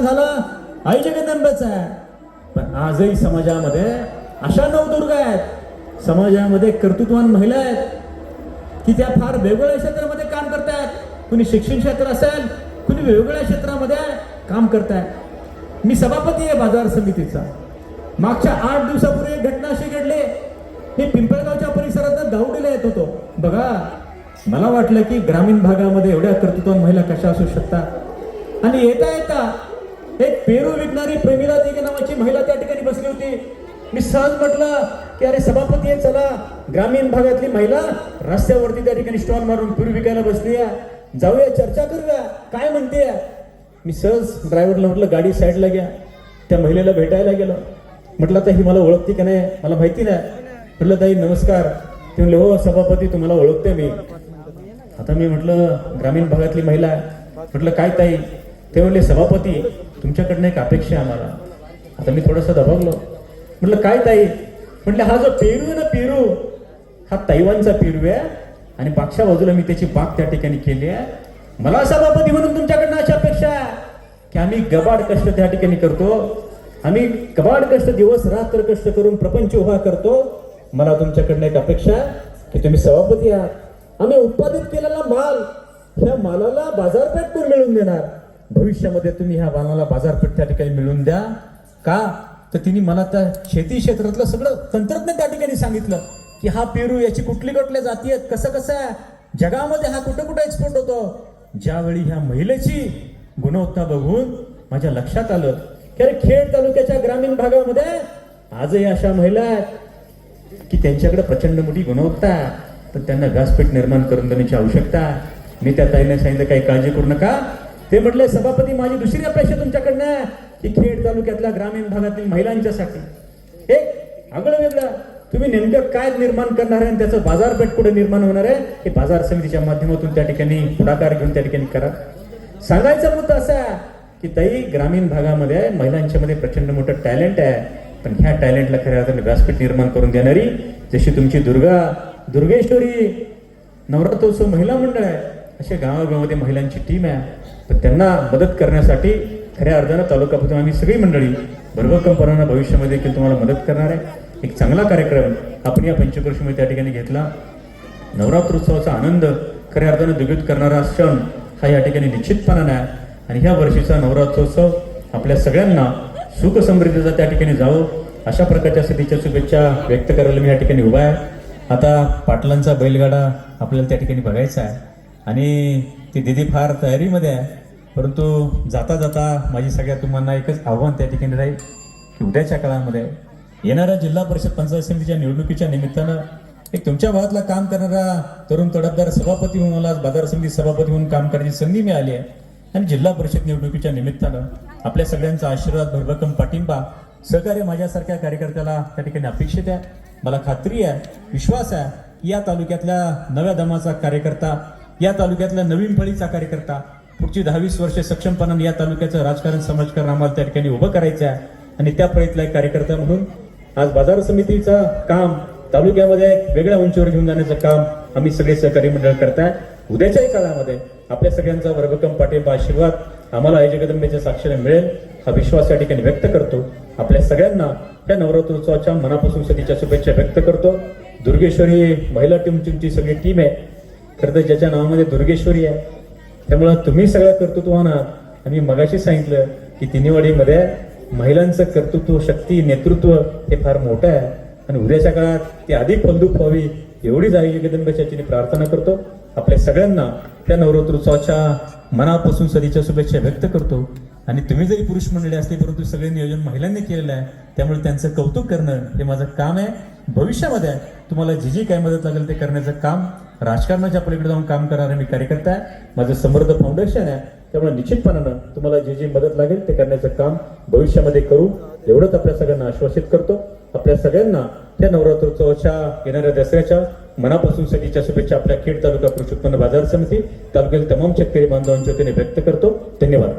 महत्वाचं आहे. पण आजही समाजामध्ये अशा नवदुर्गा आहेत. समाजामध्ये कर्तृत्वान महिला आहेत. की त्या फार वेगवेगळ्या क्षेत्रामध्ये काम करतायत. कुणी शिक्षण क्षेत्र असेल कुणी वेगवेगळ्या क्षेत्रामध्ये काम करतायत. मी सभापती आहे बाजार समितीचा. मागच्या आठ दिवसापूर्वी घटना अशी घडली. मी पिंपळगावच्या परिसरात दावडीला येत होतो. बघा मला वाटलं की ग्रामीण भागामध्ये एवढ्या कर्तृत्वान महिला कशा असू शकतात? आणि येता येता पेरू विकणारी प्रेमिला देगे नावाची महिला त्या ठिकाणी बसली होती. मी सहज म्हटलं की अरे सभापती आहे चला. ग्रामीण भागातली महिला रस्त्यावरती त्या ठिकाणी स्टॉल मारून पेरू विकायला बसली आहे. जाऊया चर्चा करूया. काय म्हणते? मी सहज ड्रायव्हरला म्हटलं गाडी साईडला घ्या. त्या महिलेला भेटायला गेलो. म्हटलं आता ही मला ओळखते का नाही? मला माहिती नाही. म्हटलं ताई नमस्कार. ते म्हणले हो सभापती तुम्हाला ओळखते मी. आता मी म्हटलं ग्रामीण भागातली महिला म्हटलं काय ताई? ते म्हणले सभापती तुमच्याकडनं एक अपेक्षा आहे आम्हाला. आता मी थोडंसं दबावलो म्हटलं काय ताई? म्हटलं हा जो पेरू आहे ना पेरू हा तैवानचा पेरू आहे आणि मागच्या बाजूला मी त्याची बाग त्या ठिकाणी केली आहे. मला सभापती म्हणून तुमच्याकडनं अशी अपेक्षा आहे की आम्ही गबाड कष्ट त्या ठिकाणी करतो. आम्ही गबाड कष्ट दिवस रात्र कष्ट करून प्रपंच उभा करतो. मला तुमच्याकडनं एक अपेक्षा आहे की तुम्ही सभापती आहात. आम्ही उत्पादित केलेला माल ह्या मालाला बाजारपेठ पण मिळवून देणार. भविष्यामध्ये तुम्ही ह्या बाणाला बाजारपेठ त्या ठिकाणी मिळवून द्या. का? तर तिने मला त्या शेती क्षेत्रातलं सगळं तंत्रज्ञान त्या ठिकाणी सांगितलं की हा पेरू याची कुठली कुठल्या जाती आहेत? कसं कसं आहे? जगामध्ये हा कुठं कुठं एक्सपोर्ट होतो? ज्यावेळी ह्या महिलेची गुणवत्ता बघून माझ्या लक्षात आलं की अरे खेड तालुक्याच्या ग्रामीण भागामध्ये आजही अशा महिला आहेत की त्यांच्याकडे प्रचंड मोठी गुणवत्ता आहे. पण त्यांना व्यासपीठ निर्माण करून देण्याची आवश्यकता मी त्या ताईने सांगितलं काही काळजी करू नका. ते म्हटले सभापती माझी दुसरी अपेक्षा तुमच्याकडनं आहे की खेड तालुक्यातल्या ग्रामीण भागातील महिलांच्यासाठी. एक आगळं वेगळं. तुम्ही नेमकं काय निर्माण करणार आहे आणि त्याचं बाजारपेठ कुठे निर्माण होणार आहे हे बाजार समितीच्या माध्यमातून त्या ठिकाणी पुढाकार घेऊन त्या ठिकाणी करा. सांगायचा मुद्दा असा आहे की ताई ग्रामीण भागामध्ये महिलांच्यामध्ये प्रचंड मोठं टॅलेंट आहे. पण ह्या टॅलेंटला खऱ्या अर्थाने व्यासपीठ निर्माण करून देणारी जशी तुमची दुर्गा दुर्गेश्वरी नवरात्रोत्सव महिला मंडळ आहे अशा गावागावामध्ये महिलांची टीम आहे. तर त्यांना मदत करण्यासाठी खऱ्या अर्थानं तालुका प्रथम आम्ही सगळी मंडळी भरभक्कमपणानं भविष्यामध्ये देखील तुम्हाला मदत करणार आहे. एक चांगला कार्यक्रम आपण या पंचक्रोशीमध्ये त्या ठिकाणी घेतला. नवरात्रोत्सवाचा आनंद खऱ्या अर्थानं द्विगुत करणारा क्षण हा या ठिकाणी निश्चितपणाने आहे आणि ह्या वर्षीचा नवरात्रोत्सव आपल्या सगळ्यांना सुख समृद्धीचा त्या ठिकाणी जावं अशा प्रकारच्या स्थितीच्या शुभेच्छा व्यक्त करायला मी या ठिकाणी उभा आहे. आता पाटलांचा बैलगाडा आपल्याला त्या ठिकाणी बघायचा आहे. आणि ती दिदी फार तयारीमध्ये आहे. परंतु जाता जाता माझी सगळ्या तुम्हाला एकच आव्हान त्या ठिकाणी राहील की उद्याच्या काळामध्ये येणाऱ्या जिल्हा परिषद पंचायत समितीच्या निवडणुकीच्या निमित्तानं एक तुमच्या भागातला काम करणारा तरुण तडफदार सभापती म्हणून मला आज बाजार समिती सभापती म्हणून काम करण्याची संधी मिळाली आहे. आणि जिल्हा परिषद निवडणुकीच्या निमित्तानं आपल्या सगळ्यांचा आशीर्वाद भरभक्कम पाठिंबा सहकार्य माझ्यासारख्या कार्यकर्त्याला त्या ठिकाणी अपेक्षित आहे. मला खात्री आहे विश्वास आहे की या तालुक्यातल्या नव्या दमाचा कार्यकर्ता या तालुक्यातल्या नवीन फळीचा कार्यकर्ता पुढची दहावीस वर्षे सक्षमपणाने या तालुक्याचं राजकारण समाजकारण आम्हाला त्या ठिकाणी उभं करायचं आहे. आणि त्या फळीतला एक कार्यकर्ता म्हणून आज बाजार समितीचं काम तालुक्यामध्ये एक वेगळ्या उंचीवर घेऊन जाण्याचं काम आम्ही सगळे सहकारी मंडळ करताय. उद्याच्याही काळामध्ये आपल्या सगळ्यांचा वर्गकम पाठिंबा आशीर्वाद आम्हाला आई जगदंबेच्या साक्षीने मिळेल. हा विश्वास या ठिकाणी व्यक्त करतो. आपल्या सगळ्यांना त्या नवरात्रोत्सवाच्या मनापासून सतीच्या शुभेच्छा व्यक्त करतो. दुर्गेश्वरी महिला टीमची सगळी टीम आहे. खरं तर ज्याच्या नावामध्ये दुर्गेश्वरी आहे त्यामुळं तुम्ही सगळ्या कर्तृत्व आहात आणि मगाशी सांगितलं की तिन्हीवाडीमध्ये महिलांचं कर्तृत्व शक्ती नेतृत्व हे फार मोठं आहे. आणि उद्याच्या काळात ती अधिक फलदूप व्हावी एवढीच आई जगदंबेच्या प्रार्थना करतो. आपल्या सगळ्यांना त्या नवरात्रोत्सवाच्या मनापासून सदीच्या शुभेच्छा व्यक्त करतो. आणि तुम्ही जरी पुरुष मंडळी असते परंतु सगळे नियोजन महिलांनी केलेलं आहे त्यामुळे त्यांचं कौतुक करणं हे माझं काम आहे. भविष्यामध्ये तुम्हाला जी जी काय मदत लागेल ते करण्याचं काम राजकारणाच्या पलीकडे जाऊन काम करणारे मी कार्यकर्ता आहे. माझं समर्थ फाउंडेशन आहे. त्यामुळे निश्चितपणानं तुम्हाला जी जी मदत लागेल ते करण्याचं काम भविष्यामध्ये करू. एवढंच आपल्या सगळ्यांना आश्वासित करतो. आपल्या सगळ्यांना त्या नवरात्रोत्सवाच्या येणाऱ्या दसऱ्याच्या मनापासून सगळीच्या शुभेच्छा आपल्या खेड तालुका कृषी उत्पन्न बाजार समिती तालुक्यातील तमाम शेतकरी बांधवांच्या वतीने व्यक्त करतो. धन्यवाद.